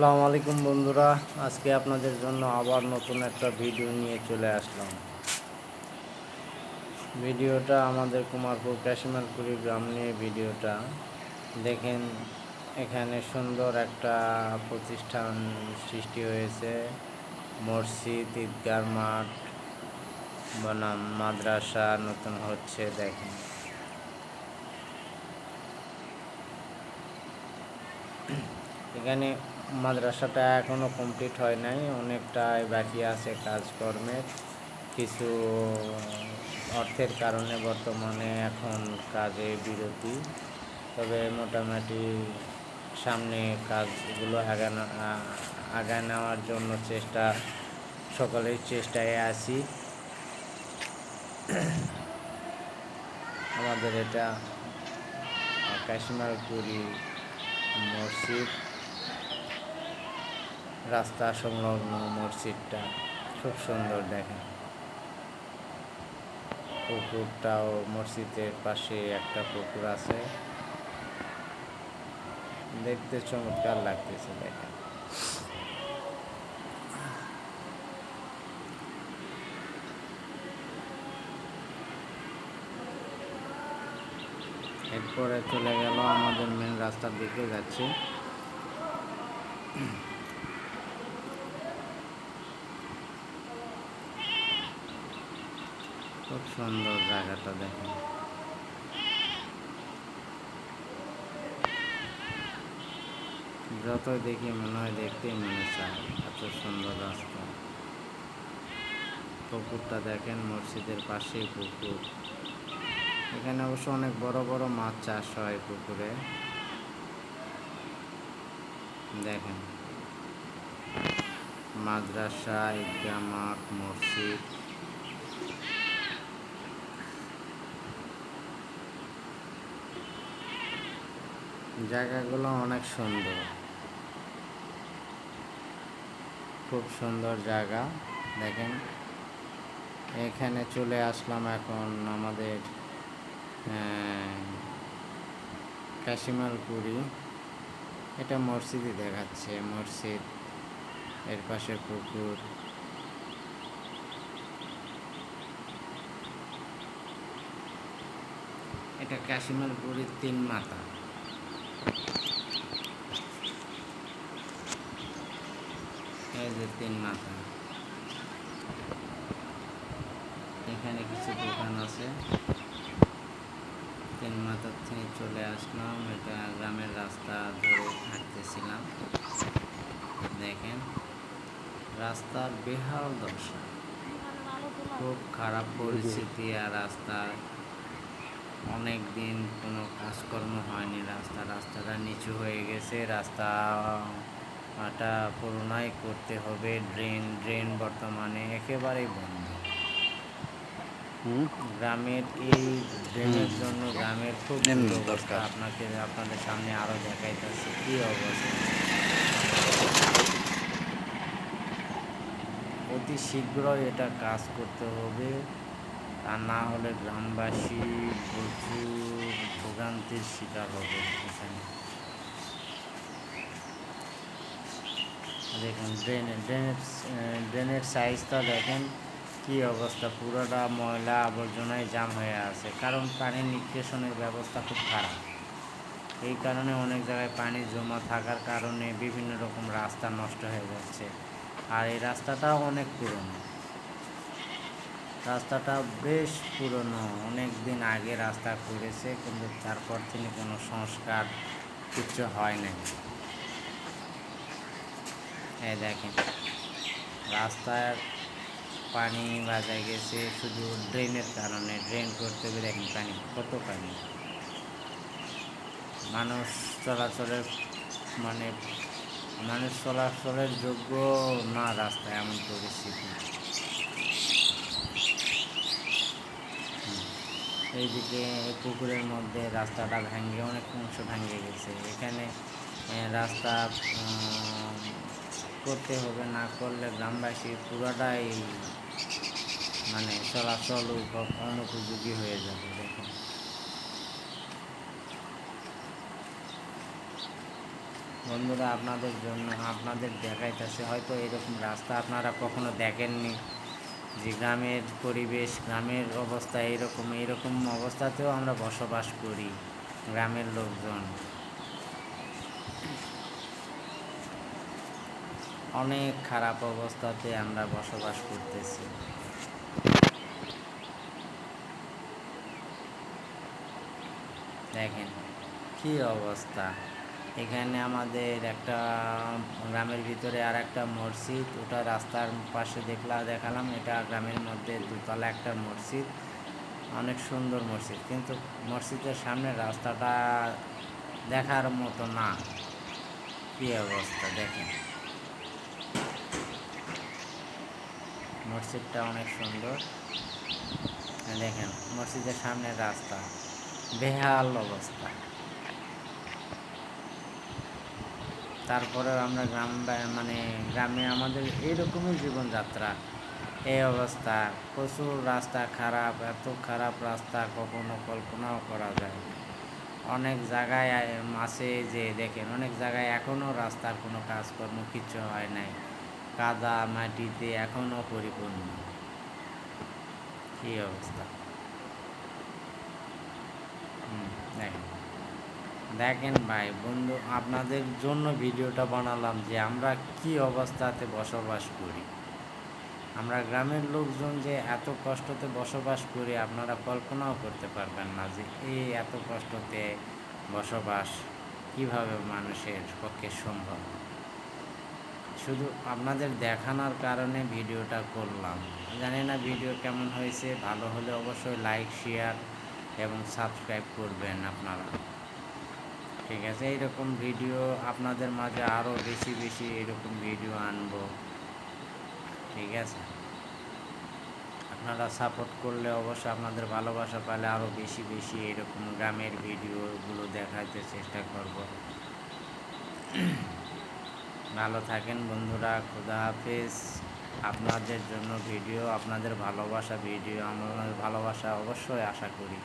আসসালামু আলাইকুম বন্ধুরা, আজকে আপনাদের জন্য আবার নতুন একটা ভিডিও নিয়ে চলে আসলাম। ভিডিওটা আমাদের কুমারপুর কাশিমালপুরি গ্রাম নিয়ে ভিডিওটা। দেখেন, এখানে সুন্দর একটা প্রতিষ্ঠান সৃষ্টি হয়েছে। মসজিদ ঈদগার মাঠ, বনাম মাদ্রাসা নতুন হচ্ছে, দেখেন। এখানে মাদ্রাসাটা এখনও কমপ্লিট হয় নাই, অনেকটাই বাকি আছে কাজকর্মের কিছু অর্থের কারণে বর্তমানে এখন কাজে বিরতি। তবে মোটামুটি সামনে কাজগুলো আগানো, আগায় নেওয়ার জন্য চেষ্টা সকলের চেষ্টায় আছি। আমাদের এটা কাশিমারপুরি মসজিদ। রাস্তা সংলগ্ন মসজিদটা খুব সুন্দর দেখে। পুকুরটাও মসজিদের পাশে একটা পুকুর আছে। দেখতে চমৎকার লাগতেছে দেখেন এরপরে চলে গেল আমাদের মেন রাস্তার দিকে যাচ্ছে। খুব সুন্দর জায়গাটা দেখেন। যতই দেখি মনে হয় দেখতেই মনে চায়, এত সুন্দর রাস্তা। পুকুরটা দেখেন, মসজিদের পাশেই পুকুর। এখানে অবশ্য অনেক বড় বড় মাছ চাষ হয় পুকুরে। দেখেন। মাদ্রাসা মাঠ মসজিদ। জায়গাগুলো অনেক সুন্দর। খুব সুন্দর জায়গা, দেখেন। এখানে চলে আসলাম এখন আমাদের কাশিমালপুরি এটা মসজিদই দেখাচ্ছে, মসজিদ, এর পাশে পুকুর। এটা কাশিমালপুরির তিন মাথা। তিন মাথা। এখানে কিছু দোকান আছে। তিন মাথার থেকে চলে আসলাম। এটা গ্রামের রাস্তা ধরে হাঁটতেছিলাম। দেখেন, রাস্তার বেহাল দশা। খুব খারাপ পরিস্থিতি আর রাস্তার অনেক দিন কোনো কাজকর্ম হয়নি রাস্তা রাস্তাটা নিচু হয়ে গেছে রাস্তাটা পুরোনাই করতে হবে ড্রেন ড্রেন বর্তমানে একেবারেই বন্ধ। গ্রামের এই ড্রেনের জন্য গ্রামের খুব অবস্থা আপনাকে আপনাদের সামনে আরও দেখাইতেছে কী অবস্থা। অতি শীঘ্রই এটা কাজ করতে হবে। তা না হলে গ্রামবাসী প্রচুর ভোগান্তির শিকার হবে এখানে। দেখুন ড্রেনের ড্রেনের ড্রেনের সাইজটা দেখেন কি অবস্থা। পুরোটা ময়লা আবর্জনায় জাম হয়ে আছে। কারণ পানির নিষ্কাশনের ব্যবস্থা খুব খারাপ। এই কারণে অনেক জায়গায় পানি জমা থাকার কারণে বিভিন্ন রকম রাস্তা নষ্ট হয়ে যাচ্ছে। আর এই রাস্তাটাও অনেক পুরনো। রাস্তাটা বেশ পুরনো, অনেক দিন আগে রাস্তা করেছে কিন্তু তারপর তিনি কোনো সংস্কার কিছু হয় নাই। এই দেখেন, রাস্তার পানি বাজায় গেছে, শুধু ড্রেনের কারণে, ড্রেন করতে গিয়ে দেখেন পানি, কত পানি? মানুষ চলাচলের মানে মানুষ চলাচলের যোগ্য না রাস্তা এমন পরিস্থিতি। এইদিকে পুকুরের মধ্যে রাস্তাটা ভেঙে অনেক অংশ ভেঙে গেছে। এখানে রাস্তা করতে হবে, না করলে গ্রামবাসী পুরোটাই মানে চলাচল অনুপযোগী হয়ে যাবে, দেখুন। বন্ধুরা, আপনাদের জন্য, আপনাদের দেখাইতেছে, হয়তো এরকম রাস্তা আপনারা কখনো দেখেননি। যে গ্রামের পরিবেশ, গ্রামের অবস্থা এইরকম এইরকম অবস্থাতেও আমরা বসবাস করি গ্রামের লোকজন। অনেক খারাপ অবস্থাতে আমরা বসবাস করতেছি। দেখেন, কি অবস্থা। এখানে আমাদের একটা গ্রামের ভিতরে আর একটা মসজিদ, ওটা রাস্তার পাশে দেখলা, দেখালাম, এটা গ্রামের মধ্যে দুতলা একটা মসজিদ, অনেক সুন্দর মসজিদ, কিন্তু মসজিদের সামনে রাস্তাটা দেখার মতো না। কি অবস্থা, দেখেন। মসজিদটা অনেক সুন্দর। দেখেন, মসজিদের সামনে রাস্তা, বেহাল অবস্থা। তারপরে আমরা গ্রাম মানে গ্রামে আমাদের এইরকমই জীবনযাত্রা। এই অবস্থা, প্রচুর রাস্তা খারাপ, এত খারাপ রাস্তা কখনো কল্পনাও করা যায় অনেক জায়গায় আছে যে দেখেন, অনেক জায়গায় এখনও রাস্তার কোনো কাজকর্ম কিছু হয় নাই। কাদা মাটিতে এখনও পরিপূর্ণ। কী অবস্থা? হুম, দেখেন। দেখেন ভাই, বন্ধু, আপনাদের জন্য ভিডিওটা বানালাম যে আমরা কি অবস্থাতে বসবাস করি। আমরা গ্রামের লোকজন যে এত কষ্টতে বসবাস করি, আপনারা কল্পনাও করতে পারবেন না যে এই এত কষ্টতে বসবাস কীভাবে মানুষের পক্ষে সম্ভব। শুধু আপনাদের দেখানোর কারণে ভিডিওটা করলাম। জানি না ভিডিও কেমন হয়েছে, ভালো হলে অবশ্যই লাইক শেয়ার এবং সাবস্ক্রাইব করবেন আপনারা। ঠিক আছে এইরকম ভিডিও আপনাদের মাঝে আরও বেশি বেশি এরকম ভিডিও আনব। ঠিক আছে? আপনারা সাপোর্ট করলে অবশ্যই আপনাদের ভালোবাসা পালে আরও বেশি বেশি এরকম গ্রামের ভিডিওগুলো দেখাতে চেষ্টা করব। ভালো থাকেন বন্ধুরা, খুদা হাফেজ। আপনাদের জন্য ভিডিও আপনাদের ভালোবাসা ভিডিও আমার ভালোবাসা অবশ্যই আশা করি।